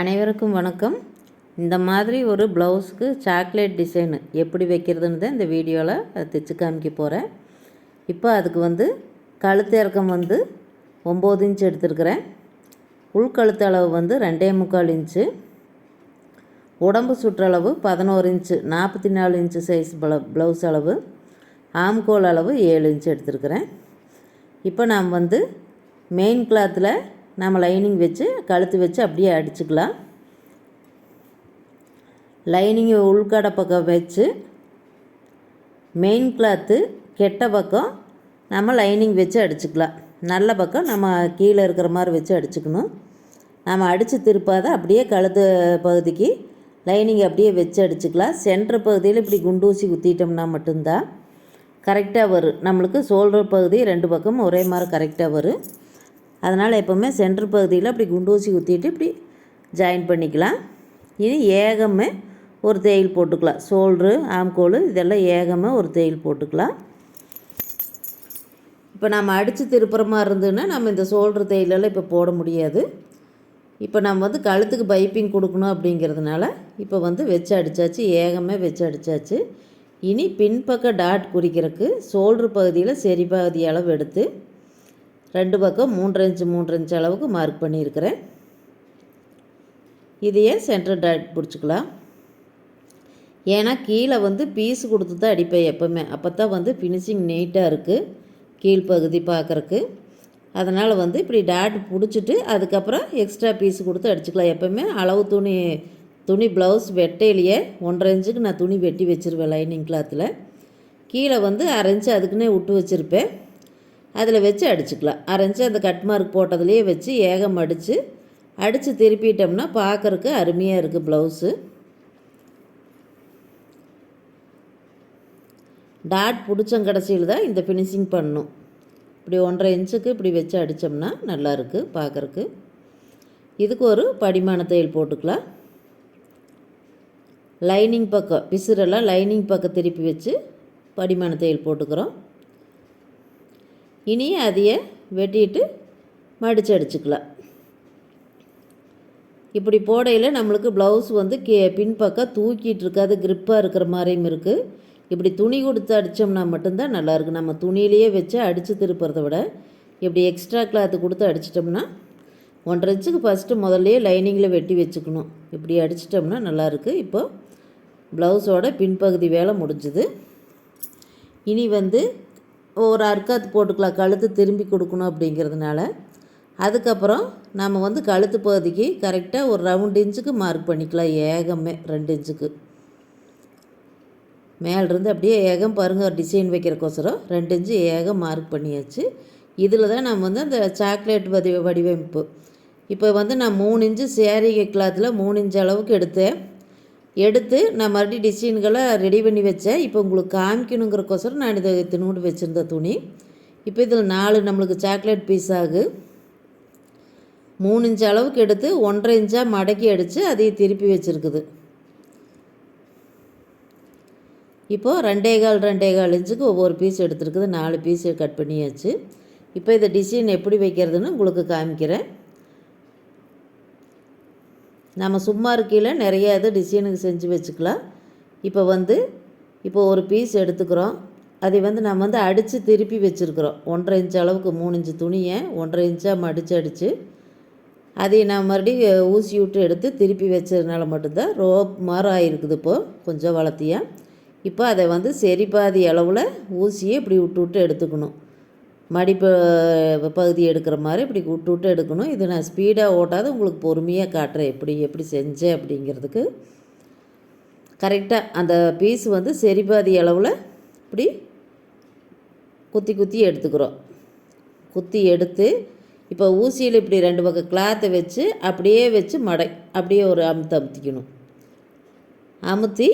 அனைவருக்கும் வணக்கம். இந்த மாதிரி ஒரு ப்ளவுஸுக்கு சாக்லேட் டிசைனு எப்படி வைக்கிறதுன்னு தான் இந்த வீடியோவில் தைச்சு காமிக்க போகிறேன் இப்போ அதுக்கு வந்து கழுத்து இறக்கம் வந்து ஒம்பது இன்ச் எடுத்துருக்கிறேன். உள்கழுத்து அளவு வந்து ரெண்டே முக்கால் இன்ச்சு. உடம்பு சுற்றளவு பதினோரு இன்ச்சு நாற்பத்தி நாலு இன்ச்சு சைஸ் ப்ள ப்ளவுஸ் அளவு. ஆம்கோல் அளவு ஏழு இன்ச் எடுத்துருக்கிறேன். இப்போ நாம் வந்து மெயின் கிளாத்தில் நம்ம லைனிங் வச்சு கழுத்து வச்சு அப்படியே அடிச்சுக்கலாம். லைனிங்கை உள்கடை பக்கம் வச்சு மெயின் கிளாத்து கெட்ட பக்கம் நம்ம லைனிங் வச்சு அடிச்சுக்கலாம். நல்ல பக்கம் நம்ம கீழே இருக்கிற மாதிரி வச்சு அடிச்சுக்கணும். நம்ம அடித்து திருப்பாத அப்படியே கழுத்து பகுதிக்கு லைனிங் அப்படியே வச்சு அடிச்சுக்கலாம். சென்டர் பகுதியில் இப்படி குண்டூசி குத்திட்டோம்னா மட்டும்தான் கரெக்டாக வரும். நம்மளுக்கு சோல்டர் பகுதி ரெண்டு பக்கமும் ஒரே மாதிரி கரெக்டாக வரும். அதனால் எப்போவுமே சென்டர் பகுதியில் அப்படி குண்டூசி குத்திட்டு இப்படி ஜாயின் பண்ணிக்கலாம். இனி ஏகமே ஒரு தேயில் போட்டுக்கலாம். சோல்ட்ரு ஆம்கோல் இதெல்லாம் ஏகமே ஒரு தேயில் போட்டுக்கலாம். இப்போ நம்ம அடித்து திருப்புற மாதிரி இருந்ததுன்னா நம்ம இந்த சோல்ட்ரு தேயிலெல்லாம் இப்போ போட முடியாது. இப்போ நம்ம வந்து கழுத்துக்கு பைப்பிங் கொடுக்கணும் அப்படிங்கிறதுனால இப்போ வந்து வச்சு அடித்தாச்சு ஏகமே வச்சு அடித்தாச்சு இனி பின்பக்க டாட் குறிக்கிறதுக்கு சோல்ட்ரு பகுதியில் சரி பகுதி அளவு எடுத்து ரெண்டு பக்கம் மூன்று இன்ச்சு மூன்று இன்ச்சு அளவுக்கு மார்க் பண்ணியிருக்கிறேன். இதையே சென்டர் டாட் பிடிச்சிக்கலாம்? ஏன்னா கீழே வந்து பீஸ் கொடுத்து தான் அடிப்பேன் எப்போவுமே. அப்போ தான் வந்து ஃபினிஷிங் நீட்டாக இருக்குது கீழ்ப்பகுதி பார்க்குறக்கு. அதனால் வந்து இப்படி டாட் பிடிச்சிட்டு அதுக்கப்புறம் எக்ஸ்ட்ரா பீஸ் கொடுத்து அடிச்சுக்கலாம். எப்போவுமே அளவு துணி துணி ப்ளவுஸ் வெட்டையிலேயே ஒன்றரை இன்ச்சுக்கு நான் துணி வெட்டி வச்சுருவேன் லைனிங் கிளாத்தில் கீழே வந்து அரை அதுக்குன்னே விட்டு வச்சுருப்பேன். அதில் வச்சு அடிச்சுக்கலாம். அரைஞ்சி அந்த கட் மார்க் போட்டதுலேயே வச்சு ஏகம் அடித்து அடித்து திருப்பிட்டோம்னா பார்க்குறக்கு அருமையாக இருக்குது ப்ளவுஸு. டாட் பிடிச்சம் கடைசியில் தான் இந்த ஃபினிஷிங் பண்ணும். இப்படி ஒன்றரை இன்ச்சுக்கு இப்படி வச்சு அடித்தோம்னா நல்லாயிருக்கு பார்க்குறக்கு. இதுக்கு ஒரு படிமான தையல் போட்டுக்கலாம். லைனிங் பக்கம் பிசுரெல்லாம் லைனிங் பக்கம் திருப்பி வச்சு படிமான தையல் போட்டுக்கிறோம். இனி அதையே வெட்டிட்டு மடித்து அடிச்சுக்கலாம். இப்படி போடையில் நம்மளுக்கு ப்ளவுஸ் வந்து கே பின்பக்கம் தூக்கிட்டு இருக்காது கிரிப்பாக இருக்கிற மாதிரியும் இருக்குது இப்படி துணி கொடுத்து அடித்தோம்னா மட்டும்தான் நல்லாயிருக்கு. நம்ம துணியிலேயே வச்சு அடித்து திருப்புறத விட இப்படி எக்ஸ்ட்ரா கிளாத்து கொடுத்து அடிச்சிட்டோம்னா ஒன்றரை இன்ச்சுக்கு ஃபஸ்ட்டு முதல்லையே லைனிங்கில் வெட்டி வச்சுக்கணும். இப்படி அடிச்சிட்டோம்னா நல்லாயிருக்கு. இப்போது ப்ளவுஸோட பின்பகுதி வேலை முடிஞ்சுது. இனி வந்து ஒரு அர்க்காத்து போட்டுக்கலாம். கழுத்து திரும்பி கொடுக்கணும் அப்படிங்கிறதுனால. அதுக்கப்புறம் நம்ம வந்து கழுத்து பகுதிக்கு கரெக்டாக ஒரு ரவுண்ட் இன்ச்சுக்கு மார்க் பண்ணிக்கலாம். ஏகமே ரெண்டு இன்ச்சுக்கு மேலிருந்து அப்படியே ஏகம் பாருங்கள் டிசைன் வைக்கிறக்கோசரம் ரெண்டு இன்ச்சு ஏகம் மார்க் பண்ணியாச்சு. இதில் தான் நம்ம வந்து அந்த சாக்லேட் வடி வடிவமைப்பு. இப்போ வந்து நான் மூணு இன்ச்சு சேரீ கிளாத்தில் மூணு இன்ச்சு அளவுக்கு எடுத்தேன். எடுத்து நான் மறுபடியும் டிசைன்களை ரெடி பண்ணி வச்சேன். இப்போ உங்களுக்கு காமிக்கணுங்கிறக்கோசரம் நான் இதை தினோடு வச்சுருந்த துணி. இப்போ இதில் நாலு நம்மளுக்கு சாக்லேட் பீஸ் ஆகு. மூணு இன்ச்சு அளவுக்கு எடுத்து ஒன்றரை இன்ச்சாக மடக்கி அடித்து அதையும் திருப்பி வச்சுருக்குது. இப்போது ரெண்டே கால் ரெண்டே கால் இன்ச்சுக்கு ஒவ்வொரு பீஸ் எடுத்துருக்குது. நாலு பீஸ் கட் பண்ணியாச்சு. இப்போ இந்த டிசைன் எப்படி வைக்கிறதுன்னு உங்களுக்கு காமிக்கிறேன். நம்ம சும்மா இருக்கையில் நிறைய இது டிசைனுக்கு செஞ்சு வச்சுக்கலாம். இப்போ வந்து இப்போ ஒரு பீஸ் எடுத்துக்கிறோம். அதை வந்து நம்ம வந்து அடித்து திருப்பி வச்சுருக்குறோம். ஒன்றரை இன்ச்சு அளவுக்கு மூணு இன்ச்சு துணியை ஒன்றரை இன்ச்சாக மடித்து அடித்து அதை நான் மறுபடியும் ஊசி விட்டு எடுத்து திருப்பி வச்சதுனால மட்டும்தான் ரோப் மாதிரி ஆகிருக்குது இப்போது கொஞ்சம் வளர்த்தியாக இப்போ அதை வந்து சரி பாதி அளவில் ஊசியை இப்படி விட்டு விட்டு எடுத்துக்கணும். மடிப்பு பகுதி எடுக்கிற மாதிரி இப்படி விட்டு விட்டு எடுக்கணும். இது நான் ஸ்பீடாக ஓட்டாத உங்களுக்கு பொறுமையாக காட்டுறேன். எப்படி எப்படி செஞ்சேன் அப்படிங்கிறதுக்கு. கரெக்டாக அந்த பீஸ் வந்து செரிபாதி அளவில் இப்படி குத்தி குத்தி எடுத்துக்கிறோம். குத்தி எடுத்து இப்போ ஊசியில் இப்படி ரெண்டு பக்கம் கிளாத்தை வச்சு அப்படியே வச்சு மடை. அப்படியே ஒரு அமுத்து அமுத்திக்கணும். அமுத்தி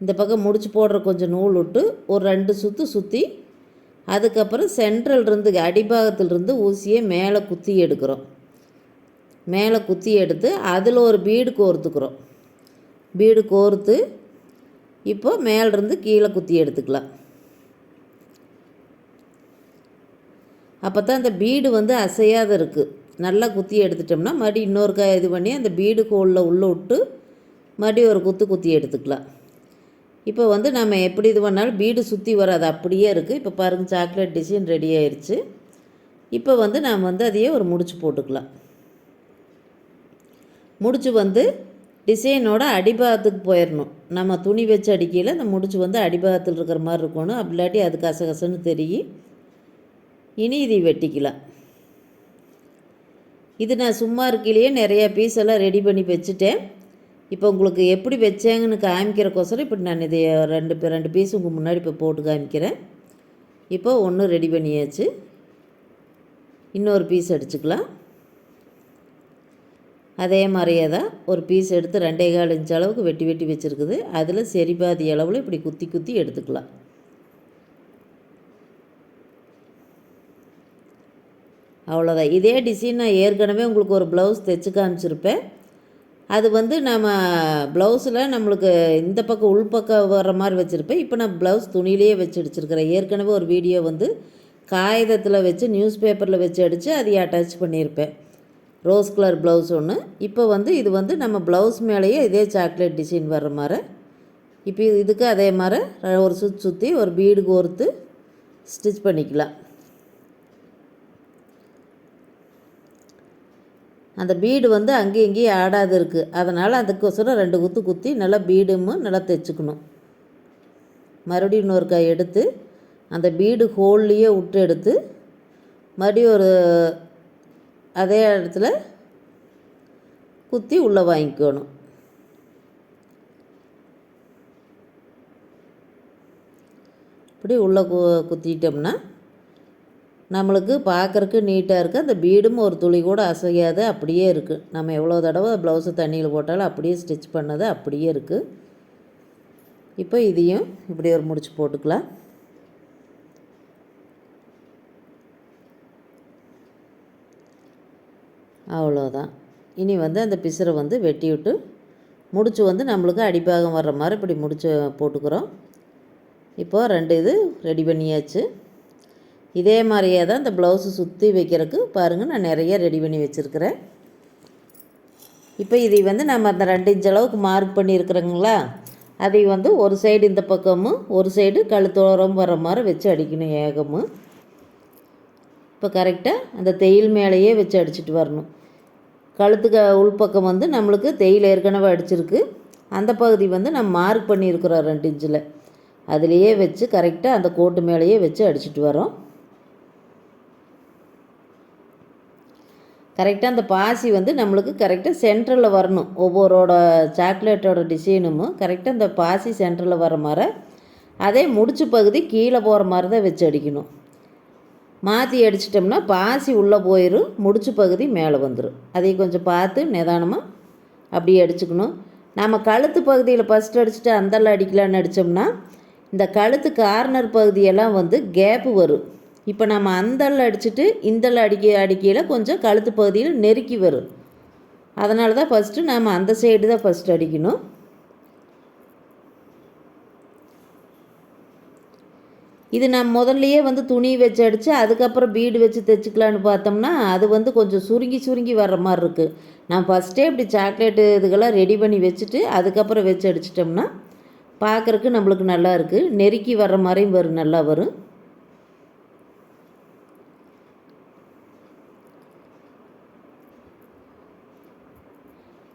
இந்த பக்கம் முடிச்சு போடுற கொஞ்சம் நூல் விட்டு ஒரு ரெண்டு சுற்று சுற்றி அதுக்கப்புறம் சென்ட்ரல்ருந்து அடிபாகத்திலிருந்து ஊசியை மேலே குத்தி எடுக்கிறோம். மேலே குத்தி எடுத்து அதில் ஒரு பீடு கோர்த்துக்கிறோம். பீடு கோர்த்து இப்போ மேலிருந்து கீழே குத்தி எடுத்துக்கலாம். அப்போ தான் அந்த பீடு வந்து அசையாத இருக்குது நல்லா குத்தி எடுத்துட்டோம்னா மறுபடியும் இன்னொருக்கா இது பண்ணி அந்த பீடு கோலில் உள்ளே விட்டு மறுபடியும் ஒரு குத்து குத்தி எடுத்துக்கலாம். இப்போ வந்து நம்ம எப்படி இது பண்ணாலும் பீடு சுற்றி வராது அப்படியே இருக்குது இப்போ பாருங்கள் சாக்லேட் டிசைன் ரெடி ஆயிடுச்சு இப்போ வந்து நாம் வந்து அதையே ஒரு முடிச்சு போட்டுக்கலாம். முடிச்சு வந்து டிசைனோட அடிபாகத்துக்கு போயிடணும் நம்ம துணி வச்சு அடிக்கையில் அந்த முடிச்சு வந்து அடிபாகத்தில் இருக்கிற மாதிரி இருக்கணும். அப்படி இல்லாட்டி அது கசகசன்னு தெரியும். இனி இதை வெட்டிக்கலாம். இது நான் சும்மா இருக்கையிலேயே நிறையா பீஸ் எல்லாம் ரெடி பண்ணி வச்சுட்டேன். இப்போ உங்களுக்கு எப்படி வச்சேங்கன்னு காமிக்கிறக்கோசரம் இப்போ நான் இதை ரெண்டு ரெண்டு பீஸ் உங்கள் முன்னாடி இப்போ போட்டு காமிக்கிறேன். இப்போ ஒன்று ரெடி பண்ணியாச்சு. இன்னொரு பீஸ் அடிச்சுக்கலாம் அதே மாதிரியே தான் ஒரு பீஸ் எடுத்து ரெண்டே கால் இன்ச் அளவுக்கு வெட்டி வெட்டி வச்சுருக்குது. அதில் சரி பாதி அளவில் இப்படி குத்தி குத்தி எடுத்துக்கலாம். அவ்வளோதான் இதே டிசைன் நான் ஏற்கனவே உங்களுக்கு ஒரு ப்ளவுஸ் தைச்சு காமிச்சிருப்பேன். அது வந்து நம்ம ப்ளவுஸில் நம்மளுக்கு இந்த பக்கம் உள்பக்கம் வர்ற மாதிரி வச்சுருப்பேன். இப்போ நான் ப்ளவுஸ் துணியிலேயே வச்சு அடிச்சிருக்கிறேன். ஏற்கனவே ஒரு வீடியோ வந்து காகிதத்தில் வச்சு நியூஸ் பேப்பரில் வச்சு அடித்து அதை அட்டாச் பண்ணியிருப்பேன். ரோஸ் கலர் ப்ளவுஸ் ஒன்று இப்போ வந்து இது வந்து நம்ம ப்ளவுஸ் மேலேயே இதே சாக்லேட் டிசைன் வர்ற மாதிரி. இப்போ இது- இதுக்கு அதே மாதிரி ஒரு சுற்றி சுற்றி ஒரு பீடு கோர்த்து ஸ்டிச் பண்ணிக்கலாம். அந்த பீடு வந்து அங்கேயும் இங்கேயும் ஆடாது இருக்குது அதனால் அதுக்கோசரம் ரெண்டு குத்து குத்தி நல்லா பீடும் நல்லா தைச்சுக்கணும் மறுபடியும் இன்னொரு கை எடுத்து அந்த பீடு ஹோல்லையே விட்டு எடுத்து மறுபடியும் ஒரு அதே இடத்துல குத்தி உள்ளே வாங்கிக்கணும். இப்படி உள்ளே கு குத்திட்டோம்னா நம்மளுக்கு பார்க்குறக்கு நீட்டாக இருக்குது அந்த பீடும் ஒரு துளி கூட அசையாது அப்படியே இருக்குது நம்ம எவ்வளோ தடவை ப்ளவுஸு தண்ணியில் போட்டாலும் அப்படியே ஸ்டிச் பண்ணது அப்படியே இருக்குது இப்போ இதையும் இப்படி ஒரு முடிச்சு போட்டுக்கலாம். அவ்வளோதான். இனி வந்து அந்த பிசரை வந்து வெட்டி விட்டு முடிச்சு வந்து நம்மளுக்கு அடிப்பாகம் வர்ற மாதிரி இப்படி முடிச்சு போட்டுக்கிறோம். இப்போது ரெண்டு இது ரெடி பண்ணியாச்சு. இதே மாதிரியே தான் இந்த ப்ளவுஸு சுற்றி வைக்கிறதுக்கு பாருங்கள் நான் நிறைய ரெடி பண்ணி வச்சுருக்கிறேன். இப்போ இதை வந்து நம்ம அந்த ரெண்டு இன்ச் அளவுக்கு மார்க் பண்ணியிருக்கிறோங்களா? அதை வந்து ஒரு சைடு இந்த பக்கமும் ஒரு சைடு கழுத்தோரம் வர மாதிரி வச்சு அடிக்கணும் ஏகமும் இப்போ கரெக்டாக அந்த தையல் மேலேயே வச்சு அடிச்சிட்டு வரணும். கழுத்துக்கு உள்பக்கம் வந்து நம்மளுக்கு தையல் ஏற்கனவே அடிச்சிருக்கு. அந்த பகுதி வந்து நம்ம மார்க் பண்ணியிருக்கிறோம் ரெண்டு இன்ச்சில். அதுலேயே வச்சு கரெக்டாக அந்த கோட்டு மேலேயே வச்சு அடிச்சிட்டு வரோம். கரெக்டாக அந்த பாசி வந்து நம்மளுக்கு கரெக்டாக சென்டரில் வரணும். ஒவ்வொருவோட சாக்லேட்டோட டிசைனும் கரெக்டாக அந்த பாசி சென்டரில் வர மாதிரி. அதே முடிச்சு பகுதி கீழே போகிற மாதிரி தான் வச்சு அடிக்கணும். மாற்றி அடிச்சிட்டோம்னா பாசி உள்ளே போயிடும் முடிச்சு பகுதி மேலே வந்துடும் அதை கொஞ்சம் பார்த்து நிதானமாக அப்படியே அடிச்சுக்கணும். நம்ம கழுத்து பகுதியில் ஃபஸ்ட்டு அடிச்சுட்டு அந்தல்ல அடிக்கலான்னு அடித்தோம்னா இந்த கழுத்து கார்னர் பகுதியெல்லாம் வந்து கேப்பு வரும். இப்போ நம்ம அந்தல்ல அடிச்சுட்டு இந்தல்ல அடிக்க அடிக்கையில் கொஞ்சம் கழுத்து பகுதியில் நெருக்கி வரும். அதனால தான் ஃபஸ்ட்டு நாம் அந்த சைடு தான் ஃபஸ்ட்டு அடிக்கணும். இது நம்ம முதல்லையே வந்து துணி வச்சு அடித்து அதுக்கப்புறம் பீடு வச்சு தைச்சிக்கலான்னு பார்த்தோம்னா அது வந்து கொஞ்சம் சுருங்கி சுருங்கி வர்ற மாதிரி இருக்குது நான் ஃபஸ்ட்டே இப்படி சாக்லேட்டு இதுக்கெல்லாம் ரெடி பண்ணி வச்சுட்டு அதுக்கப்புறம் வச்சு அடிச்சிட்டோம்னா பார்க்குறக்கு நம்மளுக்கு நல்லா இருக்குது நெருக்கி வர்ற மாதிரியும் வரும் நல்லா வரும்.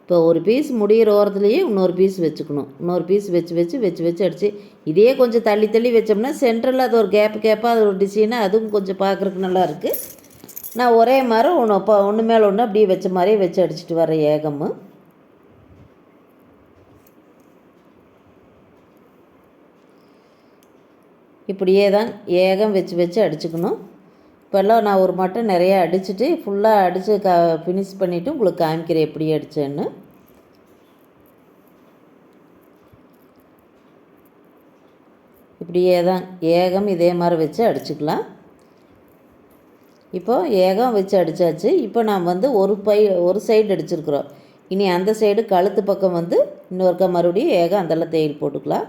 இப்போ ஒரு பீஸ் முடிகிற ஓரத்துலேயே இன்னொரு பீஸ் வச்சுக்கணும். இன்னொரு பீஸ் வச்சு வச்சு வச்சு வச்சு அடித்து இதே கொஞ்சம் தள்ளி தள்ளி வச்சோம்னா சென்ட்ரலில் அது ஒரு கேப்பு கேப்பாக அது ஒரு டிசைனாக அதுவும் கொஞ்சம் பார்க்குறக்கு நல்லா இருக்குது நான் ஒரே மாதிரி ஒன்று இப்போ ஒன்று மேலே ஒன்று அப்படியே வச்ச மாதிரியே வச்சு அடிச்சிட்டு வரேன் ஏகமு. இப்படியே தான் ஏகம் வச்சு வச்சு அடிச்சுக்கணும். இப்போல்லாம் நான் ஒரு மட்டும் நிறையா அடிச்சுட்டு ஃபுல்லாக அடித்து க ஃபினிஷ் பண்ணிவிட்டு உங்களுக்கு காமிக்கிறேன் எப்படி அடித்தேன்னு இப்படியே தான் ஏகம் இதே மாதிரி வச்சு அடிச்சுக்கலாம். இப்போ ஏகம் வச்சு அடித்தாச்சு இப்போ நாம் வந்து ஒரு பை ஒரு சைடு அடிச்சிருக்கிறோம். இனி அந்த சைடு கழுத்து பக்கம் வந்து இன்னொருக்கா மறுபடியும் ஏகம் அந்தெல்லாம் தையல் போட்டுக்கலாம்.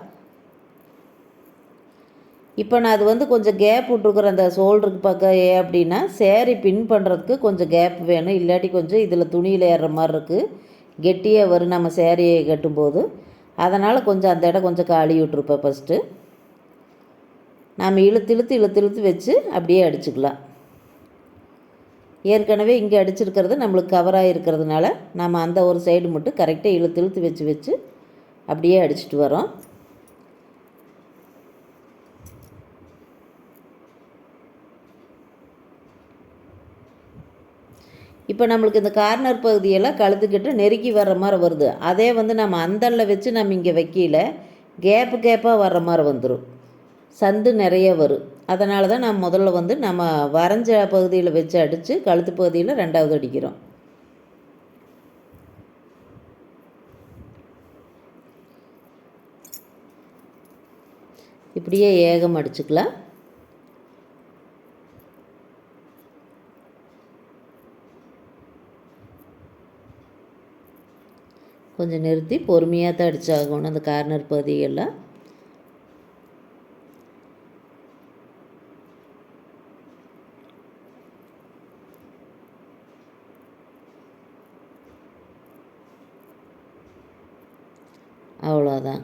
இப்போ நான் அது வந்து கொஞ்சம் கேப் விட்ருக்குறேன் அந்த ஷோல்டருக்கு பக்கம் ஏன் அப்படின்னா சேரீ பின் பண்ணுறதுக்கு கொஞ்சம் கேப் வேணும். இல்லாட்டி கொஞ்சம் இதில் துணியில் ஏறுற மாதிரி இருக்குது கெட்டியாக வரும் நம்ம சேரீயை கட்டும்போது. அதனால் கொஞ்சம் அந்த இடம் கொஞ்சம் காலி விட்ருப்பேன் ஃபஸ்ட்டு நாம் இழுத்து இழுத்து இழுத்து இழுத்து வச்சு அப்படியே அடிச்சுக்கலாம். ஏற்கனவே இங்கே அடிச்சிருக்கிறது நம்மளுக்கு கவராக இருக்கிறதுனால நம்ம அந்த ஒரு சைடு மட்டும் கரெக்டாக இழுத்து இழுத்து வச்சு வச்சு அப்படியே அடிச்சிட்டு வரோம். இப்போ நம்மளுக்கு இந்த கார்னர் பகுதியெல்லாம் கழுத்துக்கிட்டு நெருக்கி வர்ற மாதிரி வருது. அதே வந்து நம்ம அந்தலில் வச்சு நம்ம இங்கே வைக்கல கேப்பு கேப்பாக வர்ற மாதிரி வந்துடும் சந்து நிறைய வரும். அதனால தான் நம்ம முதல்ல வந்து நம்ம வரைஞ்ச பகுதியில் வச்சு அடித்து கழுத்து பகுதியில் ரெண்டாவது அடிக்கிறோம். இப்படியே ஏகம் அடிச்சுக்கலாம். கொஞ்சம் நிறுத்தி பொறுமையாக தான் அடித்தாகணும் அந்த கார்னர் பகுதிகளில். அவ்வளோதான்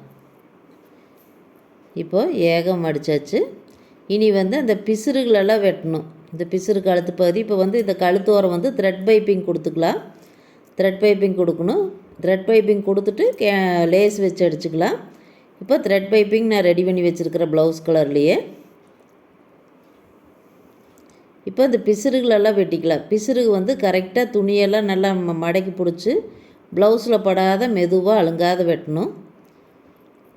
இப்போது ஏகம் அடித்தாச்சு இனி வந்து அந்த பிசுறுகளெல்லாம் வெட்டணும். இந்த பிசுறு கழுத்து பகுதி இப்போ வந்து இந்த கழுத்தோரம் வந்து த்ரெட் பைப்பிங் கொடுத்துக்கலாம். த்ரெட் பைப்பிங் கொடுக்கணும். த்ரெட் பைப்பிங் கொடுத்துட்டு கே லேஸ் வச்சு அடிச்சுக்கலாம். இப்போ த்ரெட் பைப்பிங் நான் ரெடி பண்ணி வச்சுருக்கிற ப்ளவுஸ் கலர்லேயே இப்போ இந்த பிசுறுகளெல்லாம் வெட்டிக்கலாம். பிசுறு வந்து கரெக்டாக துணியெல்லாம் நல்லா மடக்கி பிடிச்சி ப்ளவுஸில் படாத மெதுவாக அழுங்காத வெட்டணும்.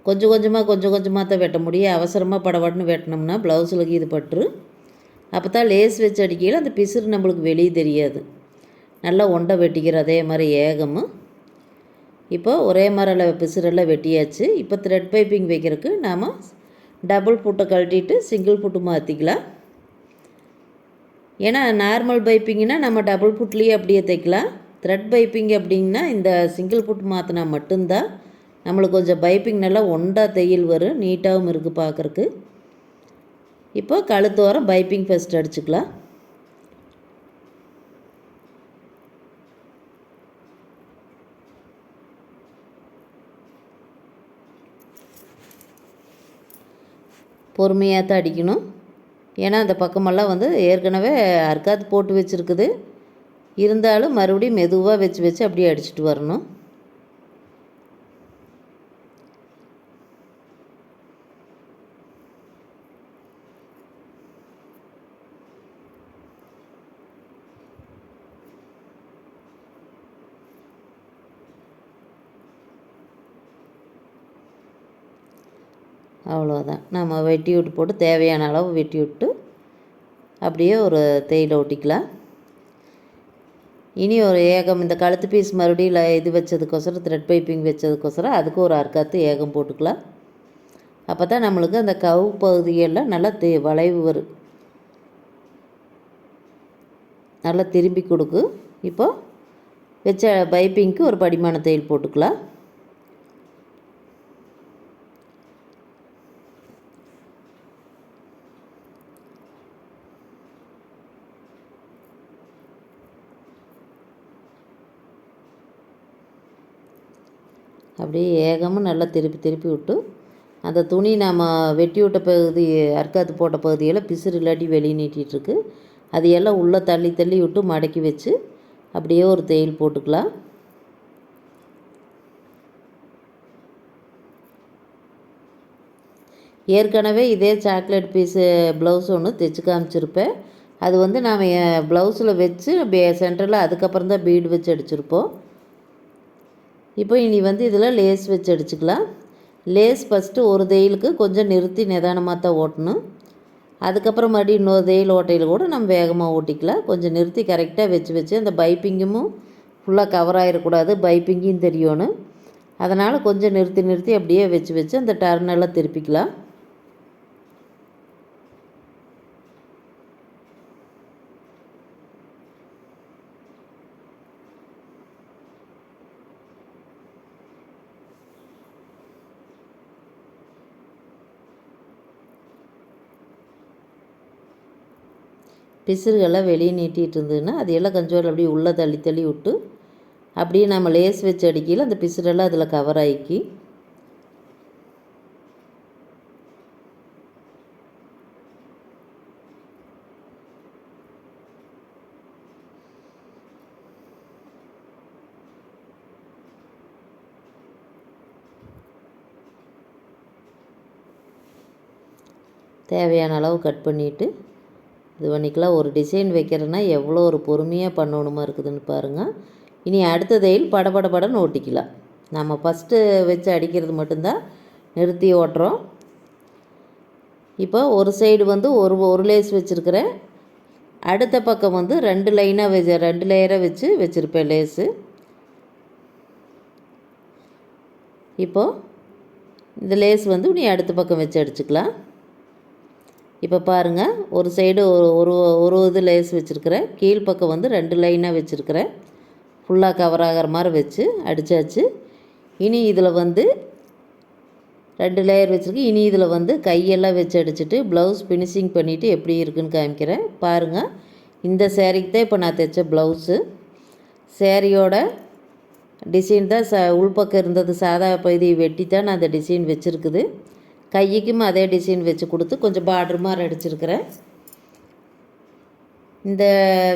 கொஞ்சம் கொஞ்சமாக கொஞ்சம் கொஞ்சமாக தான் வெட்ட முடியும். அவசரமாக படபடன்னு வெட்டினோம்னா ப்ளவுஸில் இது பட்டுரு அப்போ தான் லேஸ் வச்சு அடிக்கையில் அந்த பிசுறு நம்மளுக்கு வெளியே தெரியாது. நல்லா ஒண்டை வெட்டிக்கிற அதே மாதிரி ஏகமும். இப்போ ஒரே மாதிரி பிசுரெல்லாம் வெட்டியாச்சு. இப்போ த்ரெட் பைப்பிங் வைக்கிறதுக்கு நாம் டபுள் புட்டை கழட்டிட்டு சிங்கிள் புட்டு மாற்றிக்கலாம் ஏன்னா நார்மல் பைப்பிங்னா நம்ம டபுள் புட்லேயே அப்படியே தைக்கலாம். த்ரெட் பைப்பிங் அப்படின்னா இந்த சிங்கிள் புட் மாற்றினா மட்டும்தான் நம்மளுக்கு கொஞ்சம் பைப்பிங் நல்லா ஒண்டா தையல் வரும் நீட்டாகவும் இருக்குது பார்க்குறக்கு இப்போ கழுத்தோரம் பைப்பிங் ஃபஸ்ட் அடிச்சுக்கலாம். பொறுமையாக தான் அடிக்கணும். ஏன்னா அந்த பக்கமெல்லாம் வந்து ஏற்கனவே அர்க்காத்து போட்டு வச்சுருக்குது. இருந்தாலும் மறுபடியும் மெதுவாக வச்சு வச்சு அப்படியே அடிச்சுட்டு வரணும். அவ்வளோதான் நம்ம வெட்டி விட்டு போட்டு தேவையான அளவு வெட்டி விட்டு அப்படியே ஒரு தேயில ஒட்டிக்கலாம் இனி ஒரு ஏகம் இந்த கழுத்து பீஸ் மறுபடியும் இது வச்சதுக்கோசரம் த்ரெட் பைப்பிங் வச்சதுக்கோசரம் அதுக்கு ஒரு அற்காத்து ஏகம் போட்டுக்கலாம். அப்போ தான் நம்மளுக்கு அந்த கவு பகுதியெல்லாம் நல்லா தே வளைவு வரும் நல்லா திரும்பி கொடுக்கு. இப்போ வச்ச பைப்பிங்க்கு ஒரு படிமான தையல் போட்டுக்கலாம். அப்படியே ஏகமும் நல்லா திருப்பி திருப்பி விட்டு அந்த துணி நம்ம வெட்டி விட்ட பகுதி அர்க்காத்து போட்ட பகுதியெல்லாம் பிசுறு இல்லாட்டி வெளியே நீட்டிகிட்ருக்கு அது எல்லாம் உள்ளே தள்ளி தள்ளி விட்டு மடக்கி வச்சு அப்படியே ஒரு தையல் போட்டுக்கலாம். ஏற்கனவே இதே சாக்லேட் பீஸு ப்ளவுஸ் ஒன்று தைச்சு காமிச்சிருப்பேன். அது வந்து நாம் ப்ளவுஸில் வச்சு சென்டரில் அதுக்கப்புறம் தான் பீடு வச்சு அடிச்சிருப்போம். இப்போ இனி வந்து இதில் லேஸ் வச்சு அடிச்சுக்கலாம். லேஸ் ஃபஸ்ட்டு ஒரு தையலுக்கு கொஞ்சம் நிறுத்தி நிதானமாக தான் ஓட்டணும். அதுக்கப்புறம் மறுபடியும் இன்னொரு தையல் ஓட்டையில் கூட நம்ம வேகமாக ஓட்டிக்கலாம். கொஞ்சம் நிறுத்தி கரெக்டாக வச்சு வச்சு அந்த பைப்பிங்கும் ஃபுல்லாக கவர் ஆகிடக்கூடாது. பைப்பிங்கும் தெரியணும் அதனால் கொஞ்சம் நிறுத்தி நிறுத்தி அப்படியே வச்சு வச்சு அந்த டர்னெல்லாம் திருப்பிக்கலாம். பிசுறுகள்லாம் வெளியே நீட்டிகிட்டு இருந்ததுன்னா அது எல்லாம் அப்படியே உள்ளே தள்ளி தள்ளி விட்டு அப்படியே நம்ம லேஸ் வச்சு அடிக்கையில் அந்த பிசுறெல்லாம் அதில் கவர் ஆகிக்கி தேவையான அளவு கட் பண்ணிவிட்டு இது பண்ணிக்கலாம் ஒரு டிசைன் வைக்கிறேன்னா எவ்வளோ ஒரு பொறுமையாக பண்ணணுமா இருக்குதுன்னு பாருங்கள் இனி அடுத்த தையல் படபடபடன்னு ஓட்டிக்கலாம் நம்ம ஃபஸ்ட்டு வச்சு அடிக்கிறது மட்டும்தான் நிறுத்தி ஓட்டுறோம். இப்போ ஒரு சைடு வந்து ஒரு ஒரு லேஸ் வச்சுருக்கிறேன். அடுத்த பக்கம் வந்து ரெண்டு லைனாக வச்சு ரெண்டு லேயராக வச்சு வச்சுருப்பேன் லேஸு இப்போது இந்த லேஸ் வந்து நீ அடுத்த பக்கம் வச்சு அடிச்சுக்கலாம். இப்போ பாருங்கள் ஒரு சைடு ஒரு ஒரு ஒரு இது லேஸ் வச்சுருக்கிறேன். கீழ்ப்பக்கம் வந்து ரெண்டு லைனாக வச்சுருக்கிறேன். ஃபுல்லாக கவர் ஆகிற மாதிரி வச்சு அடித்தாச்சு இனி இதில் வந்து ரெண்டு லேயர் வச்சுருக்கு. இனி இதில் வந்து கையெல்லாம் வச்சு அடிச்சுட்டு ப்ளவுஸ் ஃபினிஷிங் பண்ணிவிட்டு எப்படி இருக்குதுன்னு காமிக்கிறேன். பாருங்கள் இந்த சேரீக்கு தான் இப்போ நான் தைச்ச ப்ளவுஸு சேரீயோட டிசைன் தான் ச உள்பக்கம் இருந்தது. சாதா பகுதியை வெட்டி தான் நான் அந்த டிசைன் வச்சுருக்குது. கைக்கும் அதே டிசைன் வச்சு கொடுத்து கொஞ்சம் பார்டர் மாதிரி அடிச்சிருக்கிறேன். இந்த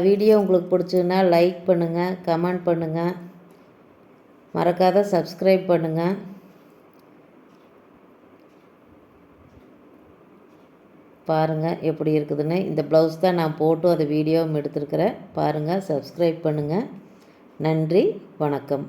வீடியோ உங்களுக்கு பிடிச்சதுன்னா லைக் பண்ணுங்கள் கமெண்ட் பண்ணுங்கள் மறக்காத சப்ஸ்கிரைப் பண்ணுங்கள் பாருங்கள் எப்படி இருக்குதுன்னு. இந்த ப்ளவுஸ் தான் நான் போட்டு அதை வீடியோவும் எடுத்துருக்கிறேன். பாருங்கள் சப்ஸ்கிரைப் பண்ணுங்கள் நன்றி வணக்கம்.